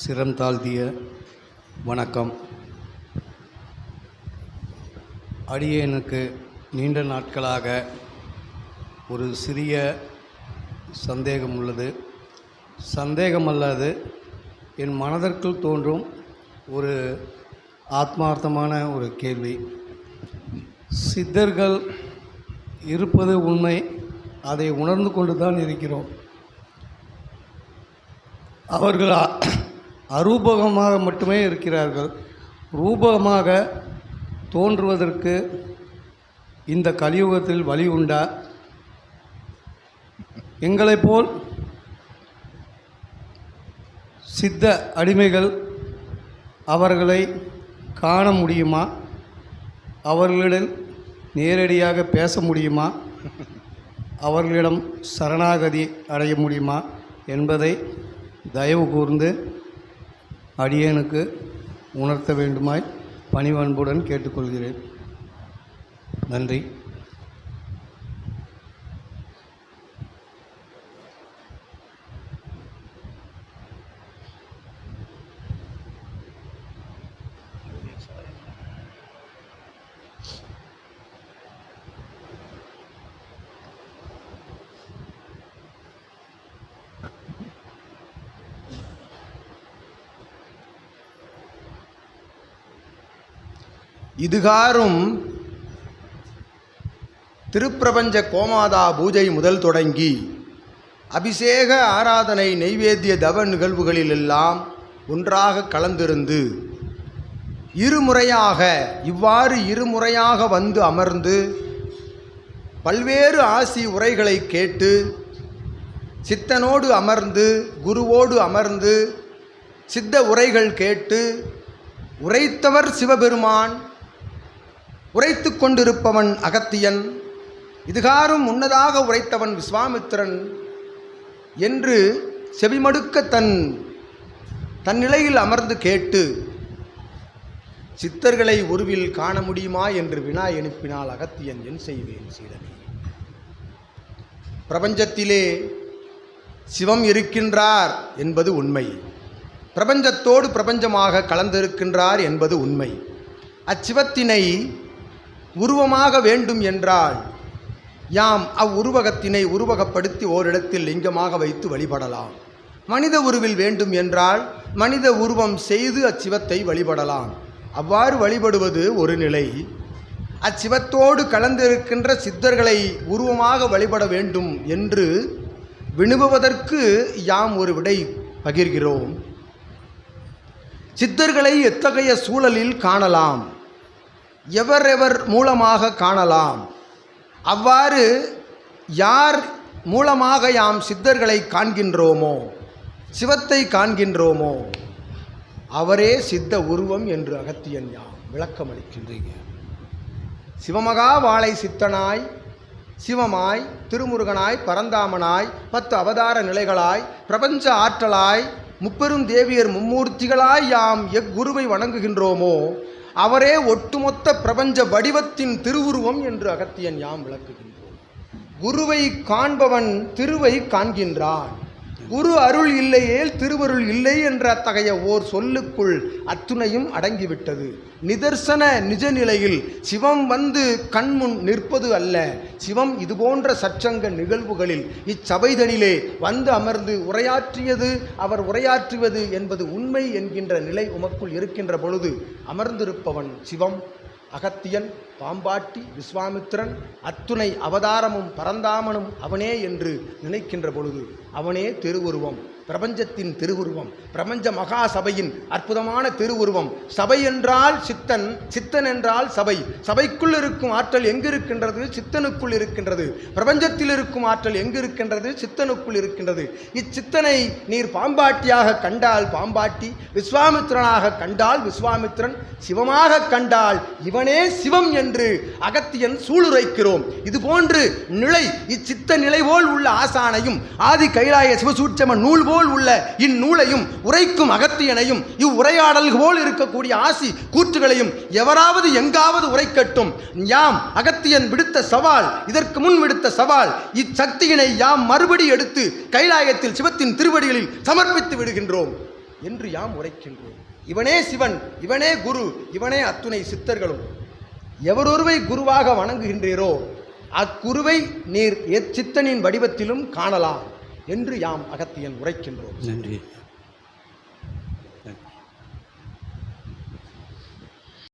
சிரம் தாழ்த்திய வணக்கம். அடியேனுக்கு நீண்ட நாட்களாக ஒரு சிறிய சந்தேகம் உள்ளது. சந்தேகம் அல்லது என் மனதிற்குள் தோன்றும் ஒரு ஆத்மார்த்தமான ஒரு கேள்வி. சித்தர்கள் இருப்பது உண்மை அதை உணர்ந்து கொண்டு தான் இருக்கிறோம். அவர்கள் அரூபகமாக மட்டுமே இருக்கிறார்கள். ரூபகமாக தோன்றுவதற்கு இந்த கலியுகத்தில் வழி உண்டா? எங்களைப் போல் சித்த அடிமைகள் அவர்களை காண முடியுமா? அவர்களிடம் நேரடியாக பேச முடியுமா? அவர்களிடம் சரணாகதி அடைய முடியுமா? என்பதை தயவு கூர்ந்து அடியேனுக்கு உணர்த்த வேண்டுமாய் பணிவன்புடன் கேட்டுக்கொள்கிறேன். நன்றி. இதுகாரும் திருப்பிரபஞ்ச கோமாதா பூஜை முதல் தொடங்கி அபிஷேக ஆராதனை நெய்வேத்திய தவ நிகழ்வுகளிலெல்லாம் ஒன்றாக கலந்திருந்து இருமுறையாக இவ்வாறு இருமுறையாக வந்து அமர்ந்து பல்வேறு ஆசி உரைகளை கேட்டு சித்தனோடு அமர்ந்து குருவோடு அமர்ந்து சித்த உரைகள் கேட்டு உரைத்தவர் சிவபெருமான். உரைத்து கொண்டிருப்பவன் அகத்தியன். இதுகாரும் முன்னதாக உரைத்தவன் விஸ்வாமித்திரன். என்று செவிமடுக்க தன் தன் நிலையில் அமர்ந்து கேட்டு சித்தர்களை உருவில் காண முடியுமா என்று வினா எழுப்பினால் அகத்தியன் என் செய்வேன் சீடனே பிரபஞ்சத்திலே சிவம் இருக்கின்றார் என்பது உண்மை. பிரபஞ்சத்தோடு பிரபஞ்சமாக கலந்திருக்கின்றார் என்பது உண்மை. அச்சிவத்தினை உருவமாக வேண்டும் என்றால் யாம் அவ்வுருவகத்தினை உருவகப்படுத்தி ஓரிடத்தில் லிங்கமாக வைத்து வழிபடலாம். மனித உருவில் வேண்டும் என்றால் மனித உருவம் செய்து அச்சிவத்தை வழிபடலாம். அவ்வாறு வழிபடுவது ஒரு நிலை. அச்சிவத்தோடு கலந்திருக்கின்ற சித்தர்களை உருவமாக வழிபட வேண்டும் என்று வினுபுவதற்கு யாம் ஒரு விடை பகிர்கிறோம். சித்தர்களை எத்தகைய சூழலில் காணலாம்? எவரெவர் மூலமாக காணலாம்? அவ்வாறு யார் மூலமாக யாம் சித்தர்களை காண்கின்றோமோ சிவத்தை காண்கின்றோமோ அவரே சித்த உருவம் என்று அகத்தியன் யாம் விளக்கமளிக்கின்றீங்க. சிவமகா வாழை சித்தனாய் சிவமாய் திருமுருகனாய் பரந்தாமனாய் பத்து அவதார நிலைகளாய் பிரபஞ்ச ஆற்றலாய் முப்பெரும் தேவியர் மும்மூர்த்திகளாய் யாம் எக்குருவை வணங்குகின்றோமோ அவரே ஒட்டுமொத்த பிரபஞ்ச வடிவத்தின் திருவுருவம் என்று அகத்தியன் யாம் விளக்குகின்றோம். குருவை காண்பவன் திருவை காண்கின்றான். குரு அருள் இல்லையேல் திருவருள் இல்லை என்ற அத்தகைய ஓர் சொல்லுக்குள் அத்துணையும் அடங்கிவிட்டது. நிதர்சன நிஜநிலையில் சிவம் வந்து கண்முன் நிற்பது அல்ல. சிவம் இதுபோன்ற சச்சங்க நிகழ்வுகளில் இச்சபைதனிலே வந்து அமர்ந்து உரையாற்றியது அவர் உரையாற்றுவது என்பது உண்மை என்கின்ற நிலை உமக்குள் இருக்கின்ற பொழுது அமர்ந்திருப்பவன் சிவம் அகத்தியன் பாம்பாட்டி விஸ்வாமித்திரன் அத்துணை அவதாரமும் பரந்தாமனும் அவனே என்று நினைக்கின்ற பொழுது அவனே திருவுருவம். பிரபஞ்சத்தின் திருவுருவம். பிரபஞ்ச மகா சபையின் அற்புதமான திருவுருவம். சபை என்றால் சித்தன் சித்தன் என்றால் சபை. சபைக்குள் இருக்கும் ஆற்றல் எங்கு இருக்கின்றது சித்தனுக்குள் இருக்கின்றது. பிரபஞ்சத்தில் இருக்கும் ஆற்றல் எங்கு இருக்கின்றது சித்தனுக்குள் இருக்கின்றது. இச்சித்தனை நீர் பாம்பாட்டியாக கண்டால் பாம்பாட்டி விஸ்வாமித்திரனாக கண்டால் விஸ்வாமித்திரன் சிவமாக கண்டால் இவனே சிவம் என்று அகத்தியன் சூளுரைக்கிறோம். இதுபோன்று நிலை இச்சித்த நிலை போல் உள்ள ஆசானையும் ஆதி கை கைலாய சிவசூட்சம நூல் போல் உள்ள இந்நூலையும் உரைக்கும் அகத்தியனையும் இவ்வுரையாடல் போல் இருக்கக்கூடிய ஆசி கூற்றுகளையும் எவராவது எங்காவது உரைக்கட்டும். யாம் அகத்தியன் விடுத்த சவால் இதற்கு முன் விடுத்த சவால் இச்சக்தியினை யாம் மறுபடி எடுத்து கைலாயத்தில் சிவத்தின் திருவடிகளில் சமர்ப்பித்து விடுகின்றோம் என்று யாம் உரைக்கின்றோம். இவனே சிவன் இவனே குரு இவனே அத்துணை சித்தர்களும். எவரொருவை குருவாக வணங்குகின்றீரோ அக்குருவை நீர் எச்சித்தனின் வடிவத்திலும் காணலாம். என்று யாம் அகத்தியன் உரைக்கின்றோம். நன்றி.